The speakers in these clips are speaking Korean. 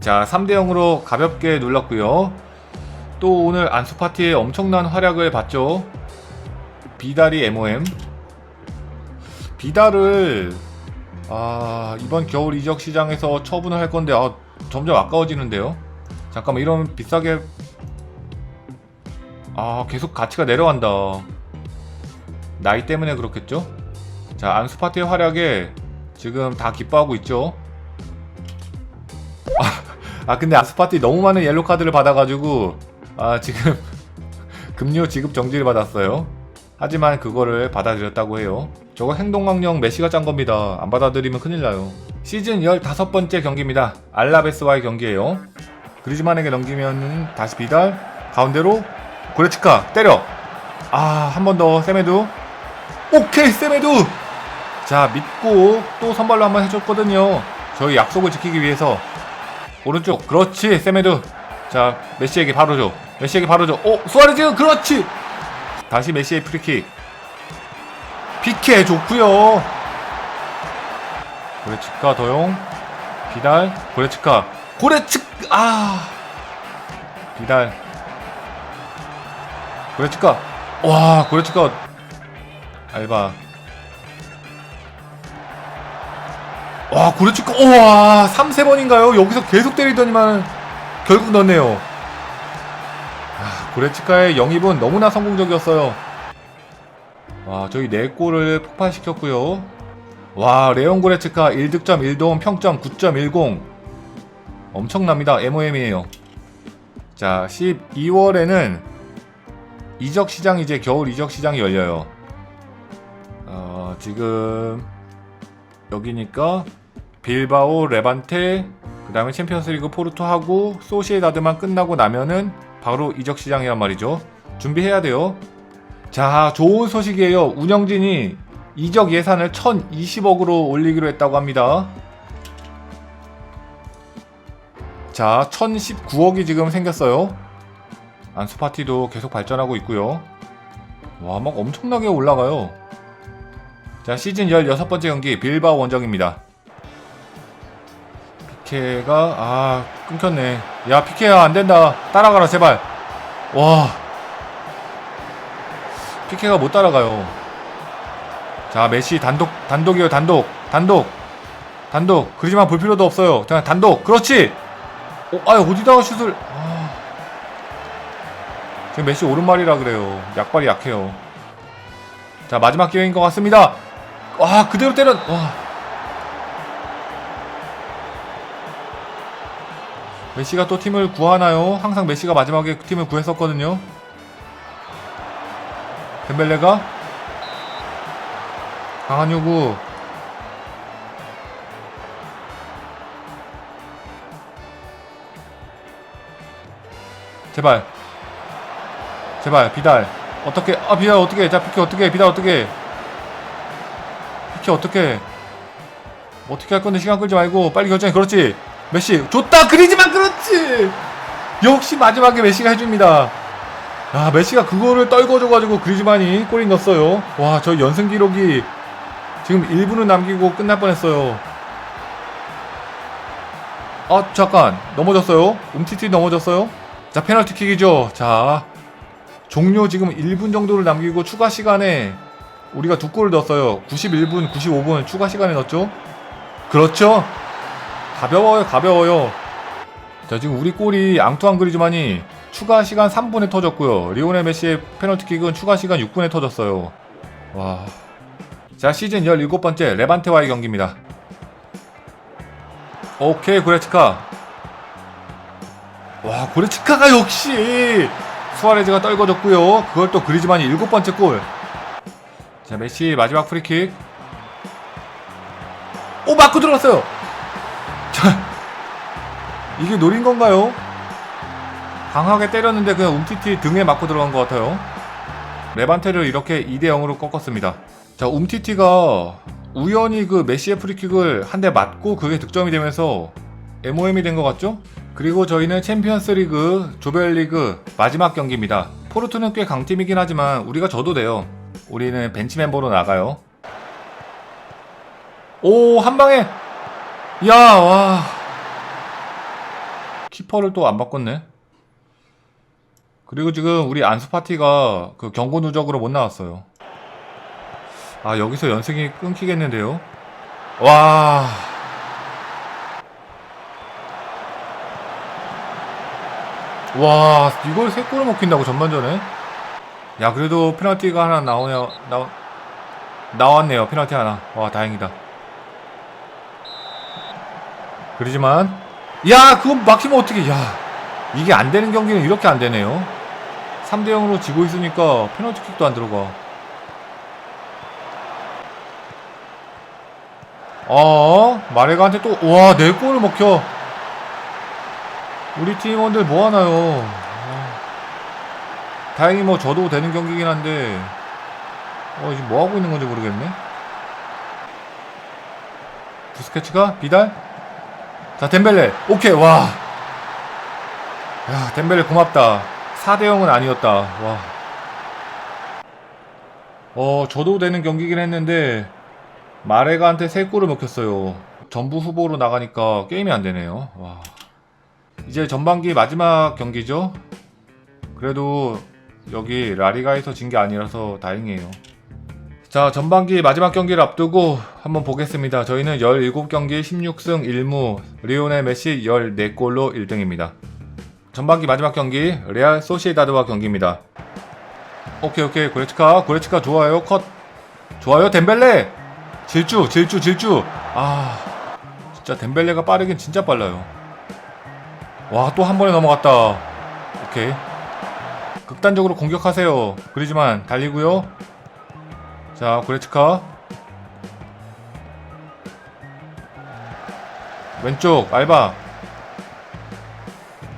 자, 3대 0으로 가볍게 눌렀고요. 또 오늘 안수 파티의 엄청난 활약을 봤죠. 비달이 MOM. 비달을 아, 이번 겨울 이적 시장에서 처분을 할 건데 아, 점점 아까워지는데요. 잠깐만 이러면 비싸게 아, 계속 가치가 내려간다. 나이 때문에 그렇겠죠? 자, 안수 파티의 활약에 지금 다 기뻐하고 있죠. 아, 아, 근데 안수 파티 너무 많은 옐로 카드를 받아가지고 아, 지금 급료 지급 정지를 받았어요. 하지만 그거를 받아들였다고 해요. 저거 행동망령 메시가 짠 겁니다. 안 받아들이면 큰일 나요. 시즌 15번째 경기입니다. 알라베스와의 경기예요. 그리즈만에게 넘기면 다시 비달 가운데로 고레치카 때려. 아, 한 번 더 세메두. 오케이, 세메두. 자, 믿고 또 선발로 한번 해줬거든요. 저희 약속을 지키기 위해서 오른쪽 그렇지 세메두. 자, 메시에게 바로 줘. 메시에게 바로 줘. 오, 수아레즈 그렇지. 다시 메시의 프리킥. 피케 좋고요. 고레츠카 더용. 비달 고레츠카 고레츠 아 비달 고레츠카 와 고레츠카 알바 와 고레츠카 우와 3, 세번인가요? 여기서 계속 때리더니만 결국 넣네요. 아, 고레츠카의 영입은 너무나 성공적이었어요. 와 저희 4골을 폭발시켰고요. 와 레온 고레츠카 1득점 1도움 평점 9.10 엄청납니다. MOM이에요. 자 12월에는 이적 시장 이제 겨울 이적 시장이 열려요. 어, 지금 여기니까 빌바오 레반테 그 다음에 챔피언스리그 포르토하고 소시에다드만 끝나고 나면은 바로 이적 시장이란 말이죠 준비해야 돼요 자 좋은 소식이에요 운영진이 이적 예산을 1020억으로 올리기로 했다고 합니다. 자, 1019억이 지금 생겼어요. 안수 파티도 계속 발전하고 있고요. 와, 막 엄청나게 올라가요. 자, 시즌 16번째 경기 빌바오 원정입니다. 피케가 아, 끊겼네. 야, 피케야 안 된다. 따라가라, 제발. 와. 피케가 못 따라가요. 자 메시 단독 단독이에요 단독 단독 단독 그러지만 볼 필요도 없어요 그냥 단독 그렇지 어, 아 어디다가 슛을 아. 지금 메시 오른발이라 그래요 약발이 약해요 자 마지막 기회인 것 같습니다 와 그대로 때려. 와. 메시가 또 팀을 구하나요? 항상 메시가 마지막에 팀을 구했었거든요. 덴벨레가? 강한 요구. 제발. 제발 비달. 어떻게 아 비달 어떻게 자 피케 어떻게 비달 어떻게 피케 어떻게 어떻게 할 건데 시간 끌지 말고 빨리 결정해 그렇지 메시 좋다 그리지만 그렇지 역시 마지막에 메시가 해줍니다 아 메시가 그거를 떨궈줘가지고 그리즈만이 골이 넣었어요 와 저 연승 기록이 지금 1분을 남기고 끝날 뻔했어요. 아 잠깐 넘어졌어요. 움티티 넘어졌어요. 자 페널티킥이죠. 자 종료 지금 1분 정도를 남기고 추가 시간에 우리가 두 골을 넣었어요. 91분, 95분 추가 시간에 넣었죠. 그렇죠. 가벼워요, 가벼워요. 자 지금 우리 골이 앙투안 그리즈만이 추가 시간 3분에 터졌고요. 리오넬 메시의 페널티킥은 추가 시간 6분에 터졌어요. 와. 자 시즌 17번째 레반테와의 경기입니다 오케이 고레츠카 와 고레츠카가 역시 수아레즈가 떨궈졌고요 그걸 또 그리즈만이 일곱 번째 골 자 메시 마지막 프리킥 오 맞고 들어갔어요 자 이게 노린 건가요? 강하게 때렸는데 그냥 움티티 등에 맞고 들어간 것 같아요 레반테를 이렇게 2대 0으로 꺾었습니다 자, 움티티가 우연히 그 메시의 프리킥을 한 대 맞고 그게 득점이 되면서 MOM이 된 것 같죠? 그리고 저희는 챔피언스 리그, 조별리그 마지막 경기입니다. 포르투는 꽤 강팀이긴 하지만 우리가 져도 돼요. 우리는 벤치 멤버로 나가요. 오, 한 방에! 야, 와. 키퍼를 또 안 바꿨네. 그리고 지금 우리 안수 파티가 그 경고 누적으로 못 나왔어요. 아 여기서 연승이 끊기겠는데요. 와. 와 이걸 세 골을 먹힌다고 전반전에? 야 그래도 페널티가 하나 나오냐 나 나왔네요. 페널티 하나. 와 다행이다. 그러지만 야 그건 막히면 어떻게 야 이게 안 되는 경기는 이렇게 안 되네요. 3대 0으로 지고 있으니까 페널티킥도 안 들어가. 어 마레가한테 또와네 골을 먹혀. 우리 팀원들 뭐 하나요? 아, 다행히 뭐 저도 되는 경기긴 한데 어 지금 뭐 하고 있는 건지 모르겠네 부스케츠가 비달 자 덴벨레 오케이 와. 야 덴벨레 고맙다. 4대 0은 아니었다. 와. 어 저도 되는 경기긴 했는데 마레가한테 3골을 먹혔어요. 전부 후보로 나가니까 게임이 안 되네요. 와. 이제 전반기 마지막 경기죠. 그래도 여기 라리가에서 진 게 아니라서 다행이에요. 자, 전반기 마지막 경기를 앞두고 한번 보겠습니다. 저희는 17경기 16승 1무, 리오넬 메시 14골로 1등입니다. 전반기 마지막 경기, 레알 소시에다드와 경기입니다. 오케이, 오케이, 고레츠카, 고레츠카 좋아요, 컷. 좋아요, 덴벨레! 질주, 질주, 질주! 아, 진짜 덴벨레가 빠르긴 진짜 빨라요. 와, 또 한 번에 넘어갔다. 오케이. 극단적으로 공격하세요. 그러지만 달리고요. 자, 고레츠카. 왼쪽, 알바.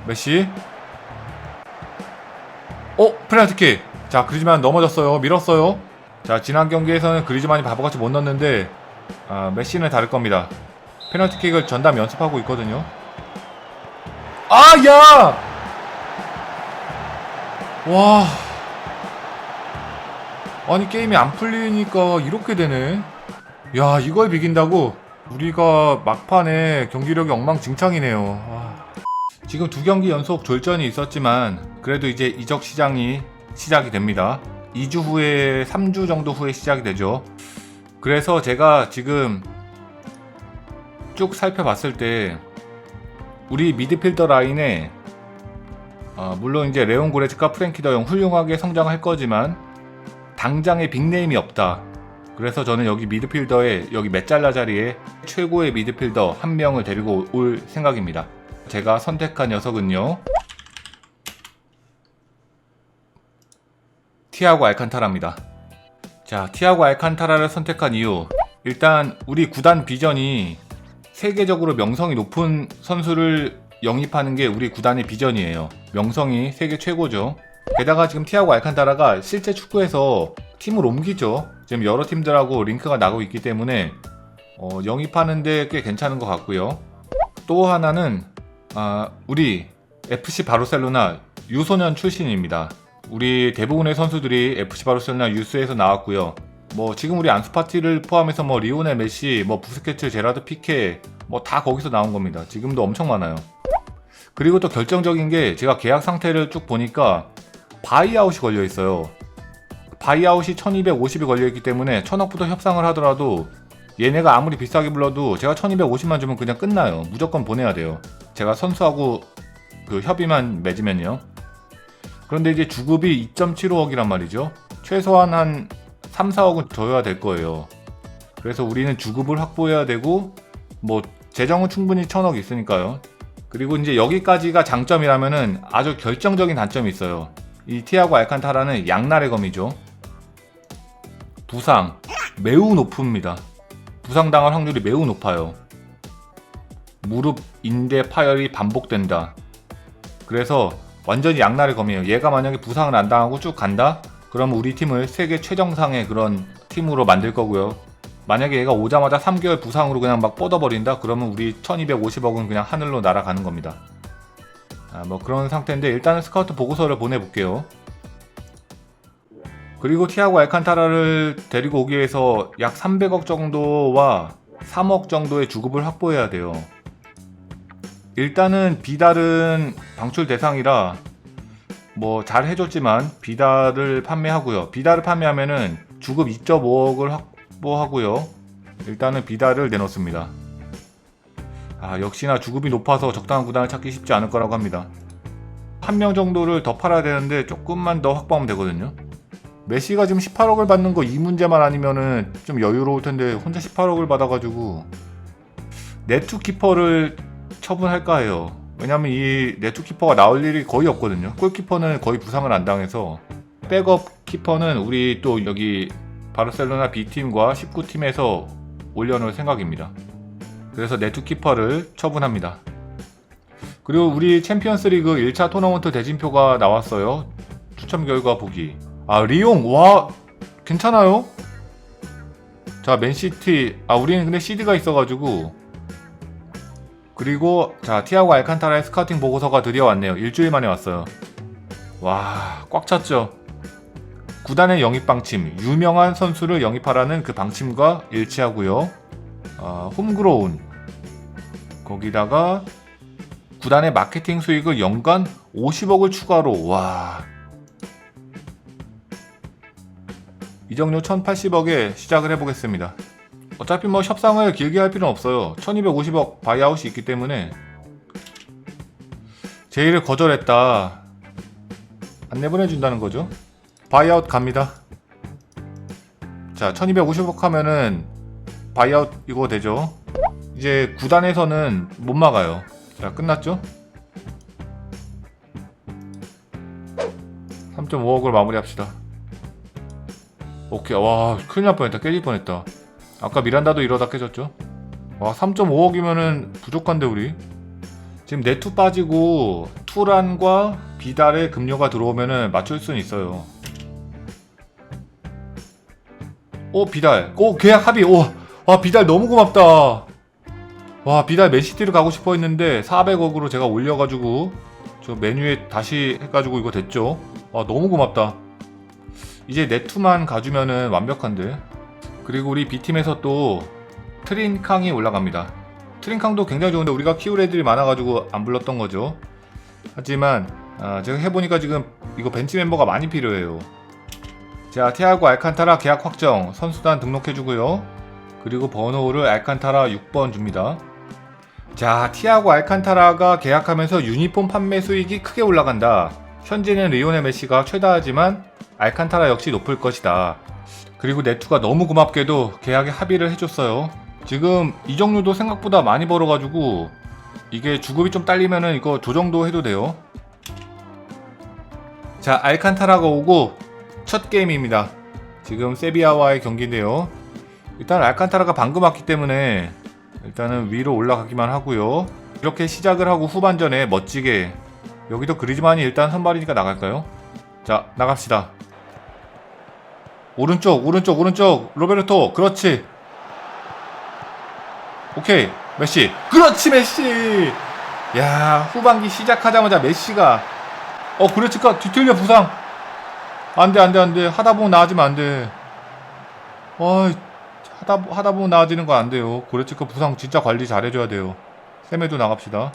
메시. 어, 페널티킥. 자, 그리즈만 넘어졌어요. 밀었어요. 자, 지난 경기에서는 그리즈만이 바보같이 못 넣었는데, 아, 메시는 다를 겁니다. 페널티킥을 전담 연습하고 있거든요. 아, 야! 와. 아니 게임이 안 풀리니까 이렇게 되네 야 이걸 비긴다고? 우리가 막판에 경기력이 엉망진창이네요 아. 지금 두 경기 연속 졸전이 있었지만 그래도 이제 이적 시장이 시작이 됩니다 2주 후에 3주 정도 후에 시작이 되죠 그래서 제가 지금 쭉 살펴봤을 때 우리 미드필더 라인에 어, 물론 이제 레온 고레츠카 프랭키 더용 훌륭하게 성장할 거지만 당장의 빅네임이 없다. 그래서 저는 여기 미드필더에 여기 메잘라 자리에 최고의 미드필더 한 명을 데리고 올 생각입니다. 제가 선택한 녀석은요. 티아고 알칸타라입니다. 자, 티아고 알칸타라를 선택한 이유. 일단 우리 구단 비전이 세계적으로 명성이 높은 선수를 영입하는 게 우리 구단의 비전이에요. 명성이 세계 최고죠. 게다가 지금 티아고 알칸타라가 실제 축구에서 팀을 옮기죠. 지금 여러 팀들하고 링크가 나고 있기 때문에 어, 영입하는데 꽤 괜찮은 것 같고요. 또 하나는 아, 우리 FC 바르셀로나 유소년 출신입니다. 우리 대부분의 선수들이 FC 바르셀로나 유스에서 나왔고요. 뭐 지금 우리 안수파티를 포함해서 뭐 리오넬 메시, 뭐 부스케츠, 제라드 피케 뭐 다 거기서 나온 겁니다. 지금도 엄청 많아요. 그리고 또 결정적인 게 제가 계약 상태를 쭉 보니까 바이아웃이 걸려 있어요. 바이아웃이 1250이 걸려 있기 때문에 1000억부터 협상을 하더라도 얘네가 아무리 비싸게 불러도 제가 1250만 주면 그냥 끝나요. 무조건 보내야 돼요. 제가 선수하고 그 협의만 맺으면요. 그런데 이제 주급이 2.75억이란 말이죠. 최소한 한 3, 4억은 줘야 될 거예요. 그래서 우리는 주급을 확보해야 되고 뭐 재정은 충분히 1000억 있으니까요. 그리고 이제 여기까지가 장점이라면은 아주 결정적인 단점이 있어요. 이 티아고 알칸타라는 양날의 검이죠. 부상 매우 높습니다. 부상당할 확률이 매우 높아요. 무릎 인대 파열이 반복된다. 그래서 완전히 양날의 검이에요. 얘가 만약에 부상을 안 당하고 쭉 간다? 그러면 우리 팀을 세계 최정상의 그런 팀으로 만들 거고요. 만약에 얘가 오자마자 3개월 부상으로 그냥 막 뻗어버린다? 그러면 우리 1250억은 그냥 하늘로 날아가는 겁니다. 아, 뭐 그런 상태인데 일단은 스카우트 보고서를 보내볼게요. 그리고 티아고 알칸타라를 데리고 오기 위해서 약 300억 정도와 3억 정도의 주급을 확보해야 돼요. 일단은 비달은 방출 대상이라 뭐 잘 해줬지만 비달을 판매하고요. 비달을 판매하면은 주급 2.5억을 확 보하고요. 일단은 비달을 내놓습니다. 아 역시나 주급이 높아서 적당한 구단을 찾기 쉽지 않을 거라고 합니다. 한 명 정도를 더 팔아야 되는데 조금만 더 확보하면 되거든요. 메시가 지금 18억을 받는 거 이 문제만 아니면은 좀 여유로울 텐데 혼자 18억을 받아가지고 네트 키퍼를 처분할까 해요. 왜냐면 이 네트 키퍼가 나올 일이 거의 없거든요. 골키퍼는 거의 부상을 안 당해서 백업 키퍼는 우리 또 여기 바르셀로나 B팀과 19팀에서 올려놓을 생각입니다. 그래서 네트 키퍼를 처분합니다. 그리고 우리 챔피언스 리그 1차 토너먼트 대진표가 나왔어요. 추첨 결과 보기. 아, 리옹, 와, 괜찮아요? 자, 맨시티. 아, 우리는 근데 CD가 있어가지고. 그리고, 자, 티아고 알칸타라의 스카우팅 보고서가 드디어 왔네요. 일주일 만에 왔어요. 와, 꽉 찼죠? 구단의 영입 방침. 유명한 선수를 영입하라는 그 방침과 일치하고요. 아, 홈그로운. 거기다가, 구단의 마케팅 수익을 연간 50억을 추가로, 와, 이적료 1080억에 시작을 해보겠습니다. 어차피 뭐 협상을 길게 할 필요는 없어요. 1250억 바이아웃이 있기 때문에 제의를 거절했다. 안 내보내준다는 거죠. 바이아웃 갑니다. 자, 1250억 하면은 바이아웃 이거 되죠. 이제 구단에서는 못 막아요. 자, 끝났죠? 3.5억을 마무리합시다. 오케이 와 큰일 날 뻔했다 깨질 뻔했다 아까 미란다도 이러다 깨졌죠 와 3.5억이면은 부족한데 우리 지금 네투 빠지고 투란과 비달의 급료가 들어오면은 맞출 수는 있어요 오 비달. 오 계약 합의. 오와 비달 너무 고맙다. 와 비달 맨시티를 가고 싶어 했는데 400억으로 제가 올려가지고 저 메뉴에 다시 해가지고 이거 됐죠. 와 너무 고맙다. 이제 네투만 가주면은 완벽한데. 그리고 우리 B팀에서 또 트린캉이 올라갑니다. 트린캉도 굉장히 좋은데 우리가 키울 애들이 많아가지고 안 불렀던 거죠. 하지만 아, 제가 해보니까 지금 이거 벤치 멤버가 많이 필요해요 자 티아고 알칸타라 계약 확정 선수단 등록해주고요 그리고 번호를 알칸타라 6번 줍니다 자 티아고 알칸타라가 계약하면서 유니폼 판매 수익이 크게 올라간다 현재는 리오넬 메시가 최다하지만 알칸타라 역시 높을 것이다. 그리고 네투가 너무 고맙게도 계약에 합의를 해줬어요. 지금 이적료도 생각보다 많이 벌어가지고 이게 주급이 좀 딸리면은 이거 조정도 해도 돼요. 자, 알칸타라가 오고 첫 게임입니다. 지금 세비야와의 경기인데요. 일단 알칸타라가 방금 왔기 때문에 일단은 위로 올라가기만 하고요. 이렇게 시작을 하고 후반전에 멋지게 여기도 그리즈만이 일단 선발이니까 나갈까요? 자, 나갑시다. 오른쪽 오른쪽 오른쪽 로베르토 그렇지 오케이 메시 그렇지 메시 야 후반기 시작하자마자 메시가 어 그레츠카 뒤틀려 부상 안돼 안돼 안돼 하다 보면 나아지면 안돼 어 하다 하다 보면 나아지는 거 안 돼요 고레츠카 부상 진짜 관리 잘해줘야 돼요 쌤에도 나갑시다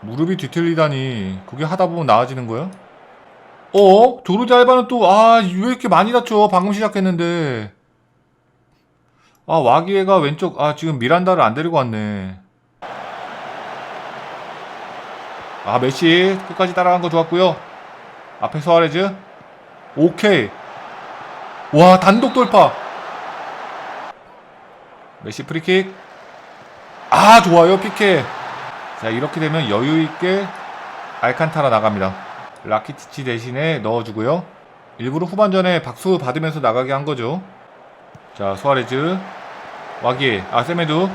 무릎이 뒤틀리다니 그게 하다 보면 나아지는 거야? 어? 조르디 알바는 또, 아, 왜 이렇게 많이 다쳐? 방금 시작했는데. 아, 와기에가 왼쪽, 아, 지금 미란다를 안 데리고 왔네. 아, 메시 끝까지 따라간 거 좋았고요. 앞에 소아레즈. 오케이. 와, 단독 돌파. 메시 프리킥. 아, 좋아요, 피케. 자, 이렇게 되면 여유있게 알칸타라 나갑니다. 라키티치 대신에 넣어주고요. 일부러 후반전에 박수 받으면서 나가게 한 거죠. 자, 수아레즈. 와기에. 아, 세메두.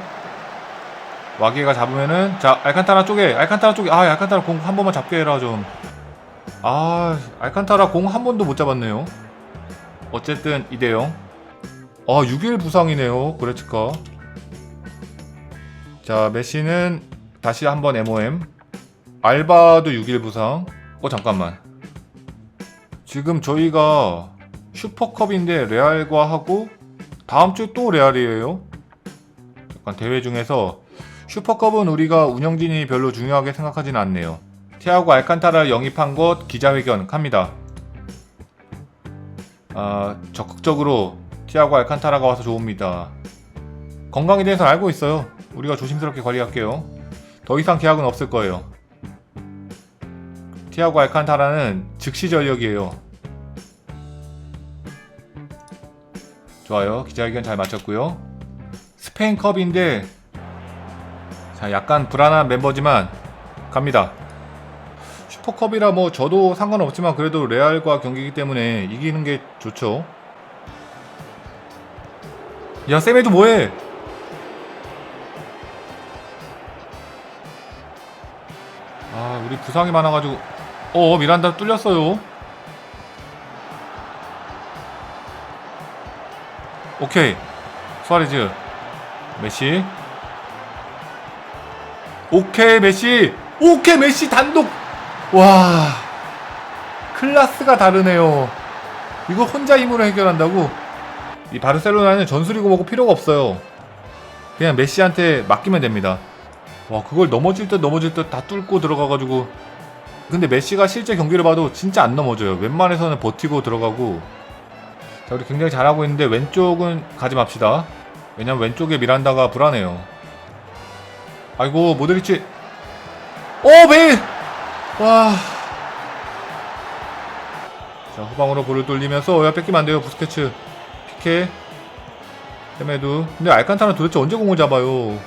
와기에가 잡으면은, 자, 알칸타라 쪽에, 알칸타라 쪽에, 아, 알칸타라 공 한 번만 잡게 해라, 좀. 아, 알칸타라 공 한 번도 못 잡았네요. 어쨌든, 2대0. 아, 6일 부상이네요, 그레츠카. 자, 메시는 다시 한번 MOM. 알바도 6일 부상. 어 잠깐만 지금 저희가 슈퍼컵인데 레알과 하고 다음 주 또 레알이에요 약간 대회 중에서 슈퍼컵은 우리가 운영진이 별로 중요하게 생각하진 않네요. 티아고 알칸타라를 영입한 것 기자회견 합니다. 아, 적극적으로 티아고 알칸타라가 와서 좋습니다. 건강에 대해서 알고 있어요. 우리가 조심스럽게 관리할게요. 더 이상 계약은 없을 거예요. 티아고 알칸타라는 즉시 전력이에요. 좋아요. 기자회견 잘 마쳤고요. 스페인컵인데 자 약간 불안한 멤버지만 갑니다. 슈퍼컵이라 뭐 저도 상관없지만 그래도 레알과 경기이기 때문에 이기는 게 좋죠. 야 세메도 뭐해? 아 우리 부상이 많아가지고 어 미란다 뚫렸어요. 오케이 수아레즈 메시 오케이 메시 오케이 메시 단독 와 클라스가 다르네요. 이거 혼자 힘으로 해결한다고? 이 바르셀로나는 전술이고 뭐고 필요가 없어요. 그냥 메시한테 맡기면 됩니다. 와 그걸 넘어질 듯 넘어질 듯 다 뚫고 들어가가지고. 근데 메시가 실제 경기를 봐도 진짜 안 넘어져요. 웬만해서는 버티고 들어가고. 자 우리 굉장히 잘하고 있는데 왼쪽은 가지 맙시다. 왜냐면 왼쪽에 미란다가 불안해요. 아이고 모드리치. 오 베일 와. 자 후방으로 볼을 돌리면서 야 뺏기면 안 돼요 부스케츠. 피케 헤메두. 근데 알칸타는 도대체 언제 공을 잡아요?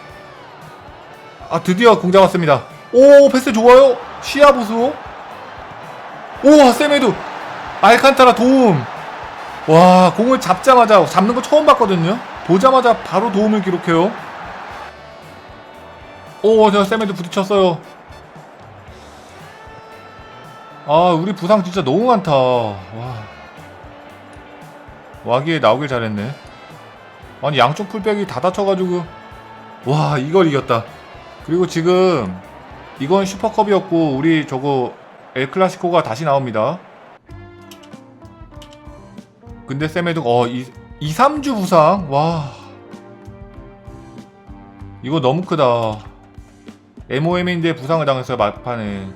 아 드디어 공 잡았습니다. 오 패스 좋아요. 시야 보수 오 세메두. 알칸타라 도움. 와 공을 잡자마자 잡는 거 처음 봤거든요. 보자마자 바로 도움을 기록해요. 오 저 세메두 부딪혔어요 아 우리 부상 진짜 너무 많다. 와. 와기에 나오길 잘했네. 아니 양쪽 풀백이 다 다쳐가지고. 와 이걸 이겼다. 그리고 지금 이건 슈퍼컵이었고 우리 저거 엘클라시코가 다시 나옵니다. 근데 세메드 어 2, 2, 3주 부상? 와. 이거 너무 크다. MOM인데 부상을 당했어요 막판에